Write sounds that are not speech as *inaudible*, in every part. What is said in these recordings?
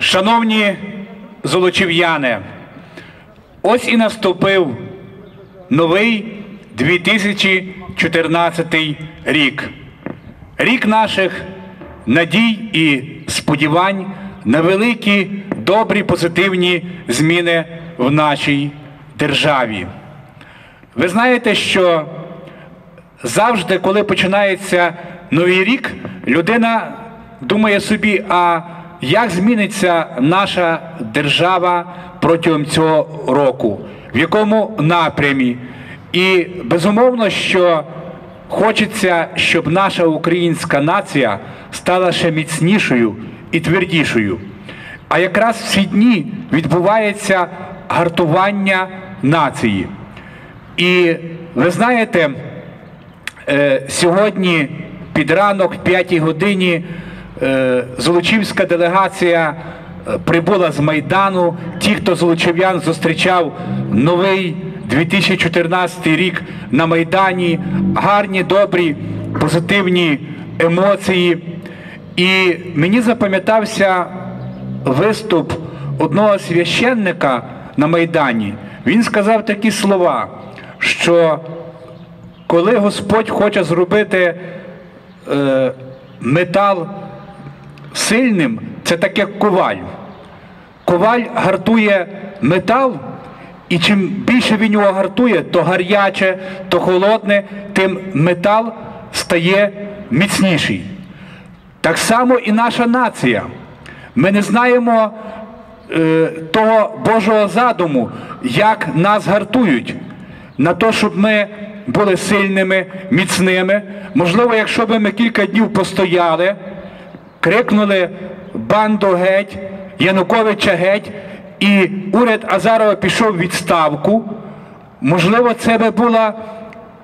Шановні золочів'яни, ось і наступив новий 2014 рік. Рік наших надій і сподівань на великі, добрі, позитивні зміни в нашій державі. Ви знаєте, що завжди, коли починається новий рік, людина думає собі, а як зміниться наша держава протягом цього року, в якому напрямі? І безумовно, що хочеться, щоб наша українська нація стала ще міцнішою і твердішою. А якраз в ці дні відбувається гартування нації. І ви знаєте, е, сьогодні під ранок, в 5 годині, Золочівська делегація е, прибула з Майдану. Ті, хто золочів'ян зустрічав новий 2014 рік на Майдані, гарні, добрі, позитивні емоції. І мені запам'ятався виступ одного священника на Майдані. Він сказав такі слова, що коли Господь хоче зробити е, метал сильним, це таке коваль. Коваль гартує метал, і чим більше він його гартує, то гаряче, то холодне, тим метал стає міцніший. Так само і наша нація. Ми не знаємо е, того Божого задуму, як нас гартують на те, щоб ми були сильними, міцними. Можливо, якщо б ми кілька днів постояли, крикнули банду геть, Януковича геть, і уряд Азарова пішов в відставку, можливо, це би була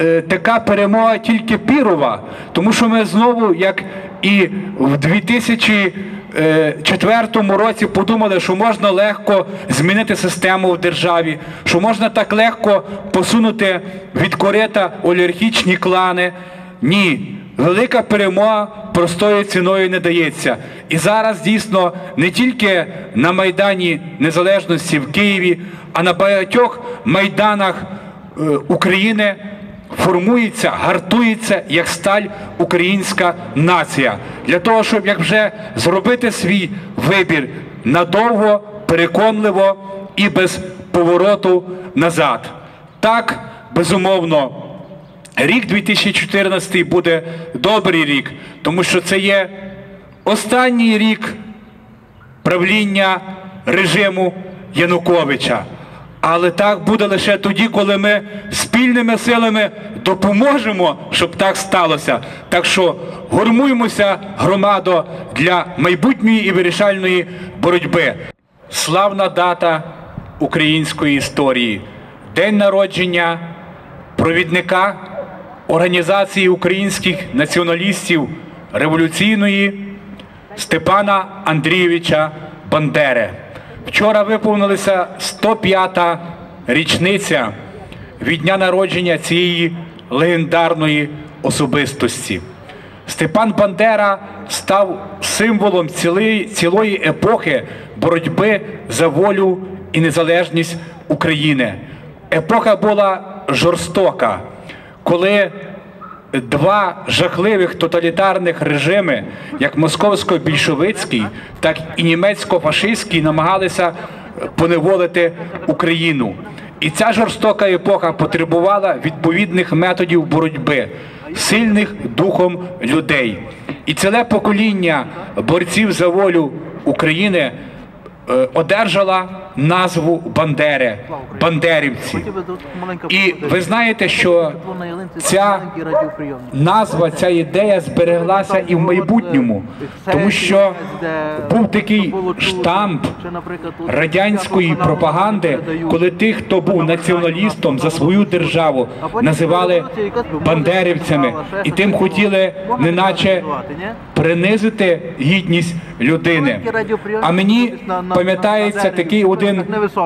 е, така перемога тільки Пірова, тому що ми знову, як і в 2004 році, подумали, що можна легко змінити систему в державі, що можна так легко посунути від корита олігархічні клани. Ні, велика перемога простою ціною не дається. І зараз дійсно не тільки на Майдані Незалежності в Києві, а на багатьох майданах е, України формується, гартується як сталь українська нація для того, щоб як вже зробити свій вибір надовго, переконливо і без повороту назад. Так, безумовно. Рік 2014 буде добрий рік, тому що це є останній рік правління режиму Януковича. Але так буде лише тоді, коли ми спільними силами допоможемо, щоб так сталося. Так що гормуємося, громадо, для майбутньої і вирішальної боротьби. Славна дата української історії, день народження провідника Організації українських націоналістів революційної Степана Андрійовича Бандери. Вчора виповнилася 105-та річниця від дня народження цієї легендарної особистості. Степан Бандера став символом цілої, цілої епохи боротьби за волю і незалежність України. Епоха була жорстока, коли два жахливих тоталітарних режими, як московсько-більшовицький, так і німецько-фашистський, намагалися поневолити Україну. І ця жорстока епоха потребувала відповідних методів боротьби, сильних духом людей. І ціле покоління борців за волю України е, одержала назву Бандери, Бандерівці. І ви знаєте, що ця назва, ця ідея збереглася і в майбутньому, тому що був такий штамп радянської пропаганди, коли тих, хто був націоналістом за свою державу, називали бандерівцями, і тим хотіли, неначе принизити гідність людини. А мені пам'ятається такий один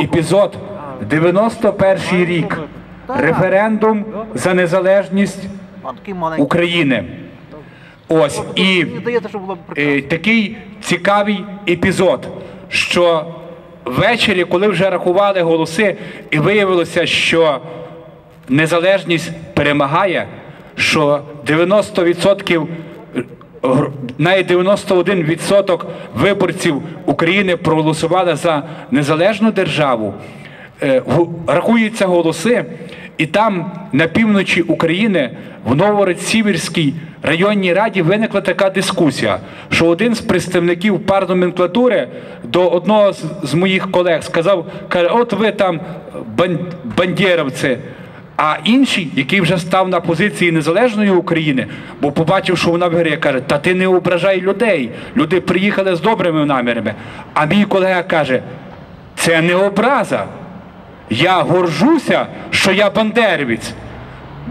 епізод, 91-й рік, референдум за незалежність України. Ось і е, такий цікавий епізод. що ввечері, коли вже рахували голоси, і виявилося, що незалежність перемагає, що 90% гр- навіть 91% виборців України проголосували за незалежну державу. Е, Рахуються голоси, і там на півночі України в Новгород-Сіверській районній раді виникла така дискусія, що один з представників парноменклатури до одного з, моїх колег сказав: каже, от ви там бан- бандєровці. А інший, який вже став на позиції незалежної України, бо побачив, що вона виграє, каже: Та ти не ображай людей. Люди приїхали з добрими намірами. А мій колега каже: це не образа. Я горжуся, що я бандерівець,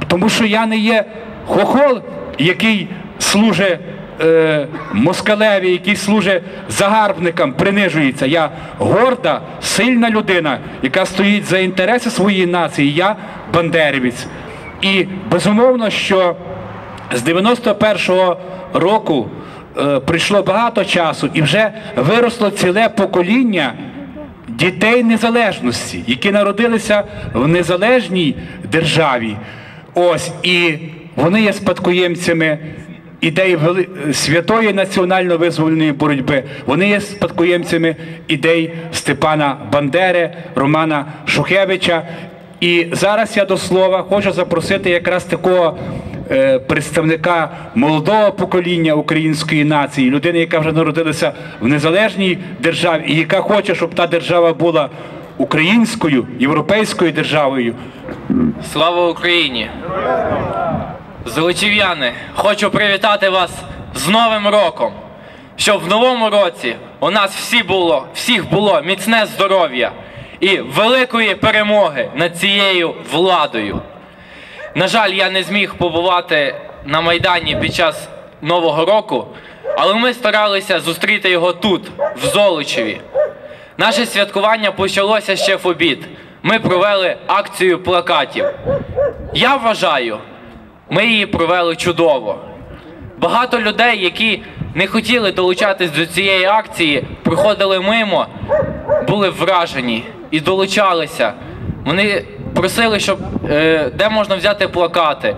тому що я не є хохол, який служить е, москалеві, який служить загарбникам, принижується. Я горда, сильна людина, яка стоїть за інтереси своєї нації. Я бандерівець. І безумовно, що з 91-го року е, прийшло багато часу і вже виросло ціле покоління дітей незалежності, які народилися в незалежній державі. Ось і вони є спадкоємцями ідеї святої національно-визвольної боротьби. Вони є спадкоємцями ідей Степана Бандери, Романа Шухевича. І зараз я до слова хочу запросити якраз такого е, представника молодого покоління української нації, людини, яка вже народилася в незалежній державі, і яка хоче, щоб та держава була українською, європейською державою. Слава Україні! Золочів'яни, хочу привітати вас з Новим роком, щоб в новому році у нас всі було, всіх було міцне здоров'я і великої перемоги над цією владою. На жаль, я не зміг побувати на Майдані під час Нового року, але ми старалися зустріти його тут, в Золочеві. Наше святкування почалося ще в обід. Ми провели акцію плакатів. Я вважаю, ми її провели чудово. Багато людей, які не хотіли долучатись до цієї акції, проходили мимо, були вражені і долучалися. Вони просили, щоб е, де можна взяти плакати.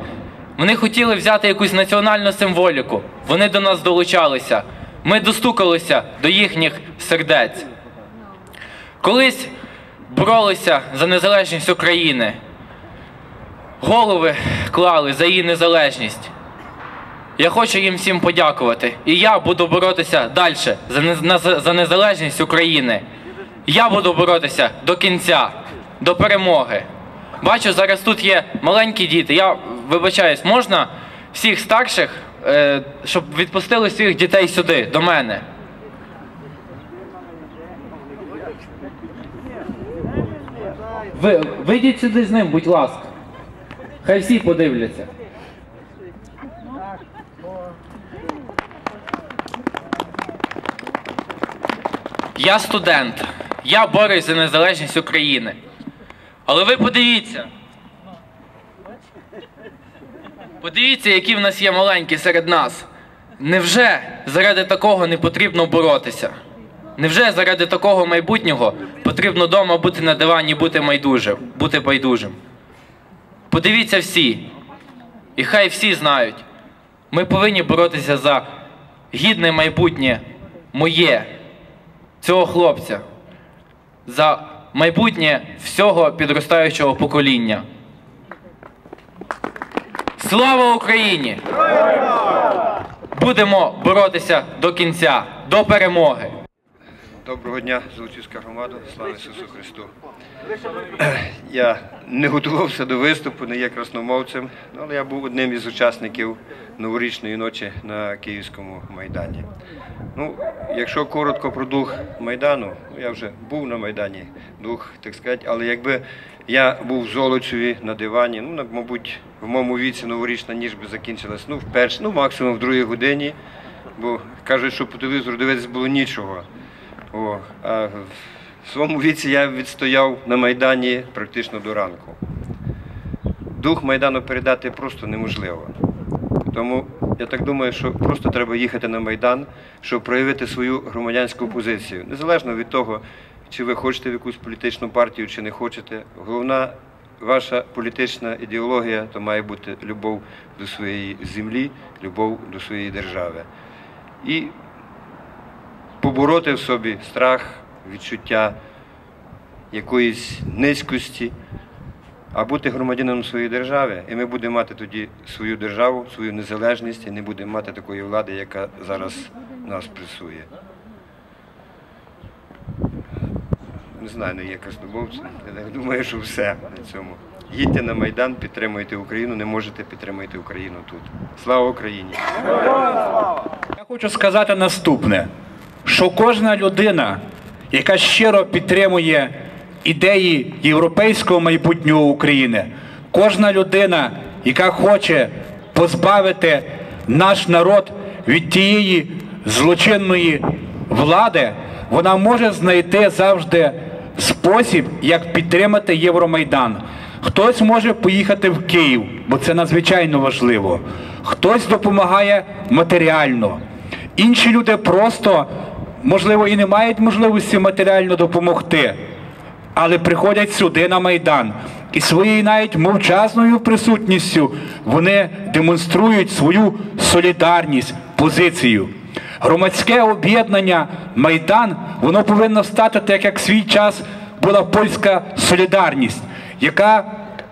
Вони хотіли взяти якусь національну символіку. Вони до нас долучалися. Ми достукалися до їхніх сердець. Колись боролися за незалежність України. Голови клали за її незалежність. Я хочу їм всім подякувати. І я буду боротися далі за, незалежність України. Я буду боротися до кінця, до перемоги. Бачу, зараз тут є маленькі діти. Я вибачаюсь, можна всіх старших, е, щоб відпустили своїх дітей сюди, до мене. Ви вийдіть сюди з ним, будь ласка. Хай всі подивляться. Я студент. Я борюсь за незалежність України. Але ви подивіться. Подивіться, які в нас є маленькі серед нас. Невже заради такого не потрібно боротися? Невже заради такого майбутнього потрібно вдома бути на дивані, бути майдужим, бути байдужим? Подивіться всі, і хай всі знають, ми повинні боротися за гідне майбутнє моє, цього хлопця, за майбутнє всього підростаючого покоління. Слава Україні! Будемо боротися до кінця, до перемоги. Доброго дня, Золочівська громада, слава Ісусу Христу. *clears throat* Я не готувався до виступу, не є красномовцем, але я був одним із учасників новорічної ночі на Київському Майдані. Ну, якщо коротко про дух Майдану, ну, я вже був на Майдані, дух, так сказати, але якби я був в Золочеві на дивані, ну, мабуть, в моєму віці новорічна ніч би закінчилась, ну, в першій, ну, максимум в другій годині, бо кажуть, що по телевізору дивитися було нічого. О, а в своєму віці я відстояв на Майдані практично до ранку. Дух Майдану передати просто неможливо. Тому я так думаю, що просто треба їхати на Майдан, щоб проявити свою громадянську позицію. Незалежно від того, чи ви хочете в якусь політичну партію, чи не хочете. Головна ваша політична ідеологія то має бути любов до своєї землі, любов до своєї держави. І побороти в собі страх, відчуття якоїсь низькості, а бути громадянином своєї держави. І ми будемо мати тоді свою державу, свою незалежність і не будемо мати такої влади, яка зараз нас пресує. Не знаю, не є краснобовцем. Я думаю, що все на цьому. Їдьте на Майдан, підтримуйте Україну, не можете підтримуйте Україну тут. Слава Україні! Я хочу сказати наступне: що кожна людина, яка щиро підтримує ідеї європейського майбутнього України, кожна людина, яка хоче позбавити наш народ від тієї злочинної влади, вона може знайти завжди спосіб, як підтримати Євромайдан. Хтось може поїхати в Київ, бо це надзвичайно важливо. Хтось допомагає матеріально. Інші люди просто, можливо, і не мають можливості матеріально допомогти, але приходять сюди на Майдан. І своєю навіть мовчазною присутністю вони демонструють свою солідарність, позицію. Громадське об'єднання Майдан, воно повинно стати так, як в свій час була польська солідарність, яка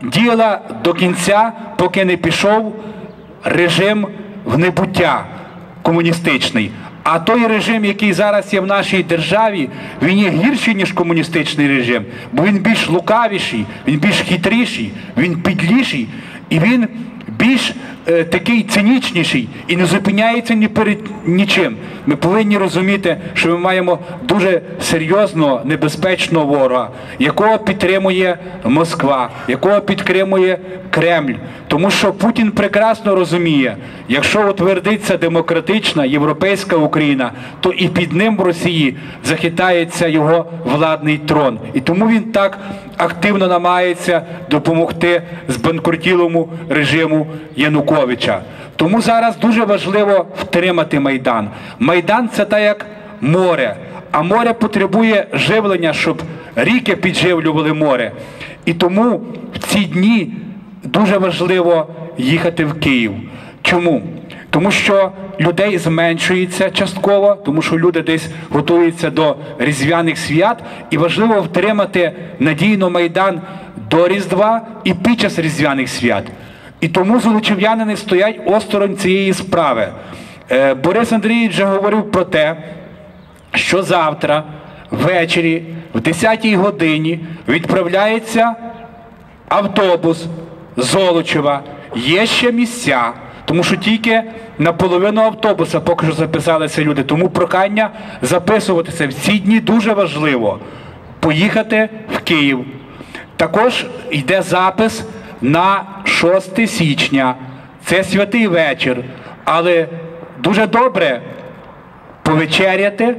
діяла до кінця, поки не пішов режим в небуття комуністичний. А той режим, який зараз є в нашій державі, він є гірший, ніж комуністичний режим, бо він більш лукавіший, він більш хитріший, він підліший і він більш е, такий цинічніший і не зупиняється ні перед нічим. Ми повинні розуміти, що ми маємо дуже серйозного небезпечного ворога, якого підтримує Москва, якого підтримує Кремль. Тому що Путін прекрасно розуміє, якщо утвердиться демократична європейська Україна, то і під ним в Росії захитається його владний трон. І тому він так активно намагається допомогти збанкрутілому режиму Януковича. Тому зараз дуже важливо втримати Майдан. Майдан це так як море, а море потребує живлення, щоб ріки підживлювали море. І тому в ці дні дуже важливо їхати в Київ. Чому? Тому що людей зменшується частково, тому що люди десь готуються до різдвяних свят, і важливо втримати надійно майдан до Різдва і під час різдвяних свят. І тому золочів'янини стоять осторонь цієї справи. Е, Борис Андрійович вже говорив про те, що завтра ввечері, в 10-й годині, відправляється автобус Золочева. Є ще місця, тому що тільки на половину автобуса поки що записалися люди. Тому прохання записуватися в ці дні дуже важливо поїхати в Київ. Також йде запис на 6 січня. Це святий вечір. Але дуже добре повечеряти,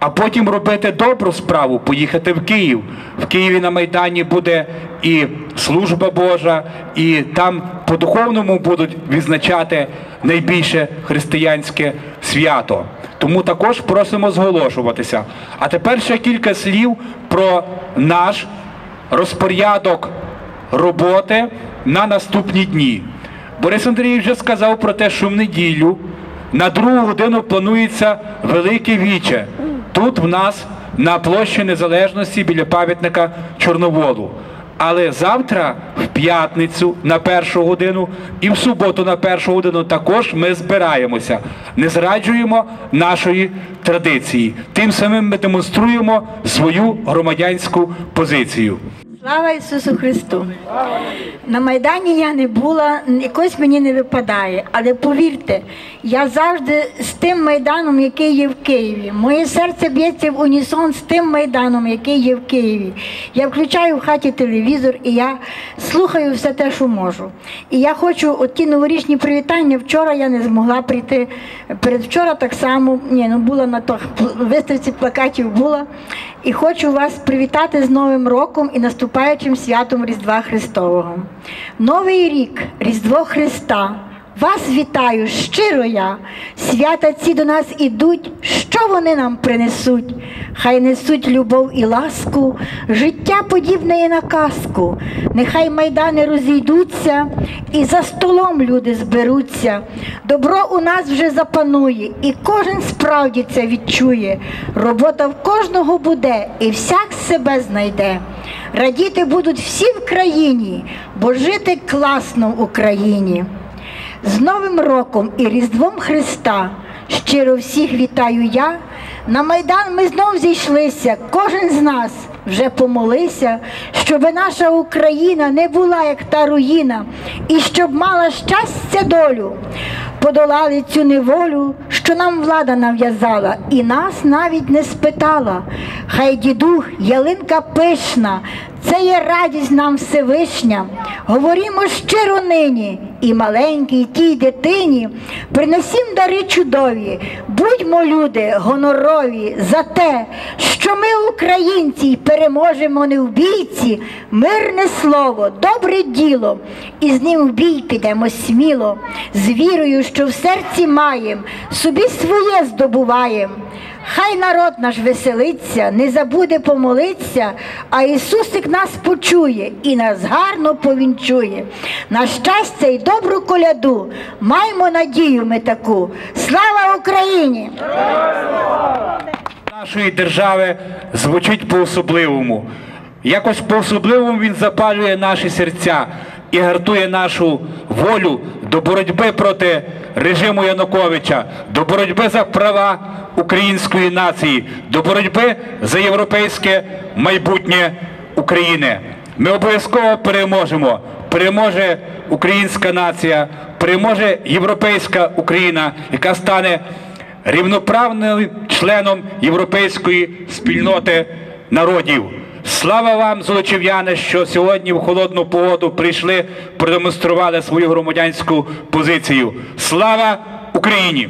а потім робити добру справу, поїхати в Київ. В Києві на Майдані буде і служба Божа, і там по духовному будуть відзначати найбільше християнське свято. Тому також просимо зголошуватися. А тепер ще кілька слів про наш розпорядок роботи на наступні дні. Борис Андрійович вже сказав про те, що в неділю на другу годину планується велике віче. Тут в нас на площі Незалежності біля пам'ятника Чорноволу. Але завтра, в п'ятницю на першу годину і в суботу на першу годину також ми збираємося, не зраджуємо нашої традиції. Тим самим ми демонструємо свою громадянську позицію. Слава Ісусу Христу! На Майдані я не була, якось мені не випадає, але повірте, я завжди з тим майданом, який є в Києві. Моє серце б'ється в унісон з тим майданом, який є в Києві. Я включаю в хаті телевізор і я слухаю все те, що можу. І я хочу от ті новорічні привітання. Вчора я не змогла прийти. Передвчора так само ні, ну була на то виставці плакатів була. І хочу вас привітати з Новим роком і наступаючим святом Різдва Христового. Новий рік, Різдво Христа, Вас вітаю щиро я. Свята ці до нас ідуть. Що вони нам принесуть? Хай несуть любов і ласку, життя подібне на казку. Нехай майдани розійдуться, і за столом люди зберуться. Добро у нас вже запанує, і кожен справді це відчує. Робота в кожного буде, і всяк себе знайде. Радіти будуть всі в країні, бо жити класно в Україні. З Новим роком і Різдвом Христа щиро всіх вітаю я. На Майдан ми знов зійшлися, кожен з нас вже помолився, щоб наша Україна не була як та руїна, і щоб мала щастя долю. Подолали цю неволю, що нам влада нав'язала, і нас навіть не спитала. Хай дідух, ялинка пишна, це є радість нам Всевишня. Говорімо щиро нині, і маленькій тій дитині принесім дари чудові, будьмо люди гонорові за те, що ми, українці, й переможемо не в бійці, мирне слово, добре діло, і з ним в бій підемо сміло, з вірою, що в серці маєм, собі своє здобуваєм. Хай народ наш веселиться, не забуде помолиться, а Ісусик нас почує і нас гарно повінчує. На щастя й добру коляду, маємо надію ми таку. Слава Україні! нашої держави звучить по-особливому. Якось по-особливому він запалює наші серця і гартує нашу волю до боротьби проти режиму Януковича, до боротьби за права української нації, до боротьби за європейське майбутнє України. Ми обов'язково переможемо. Переможе українська нація, переможе європейська Україна, яка стане рівноправним членом європейської спільноти народів. Слава вам, золочів'яни, що сьогодні в холодну погоду прийшли, продемонстрували свою громадянську позицію. Слава Україні!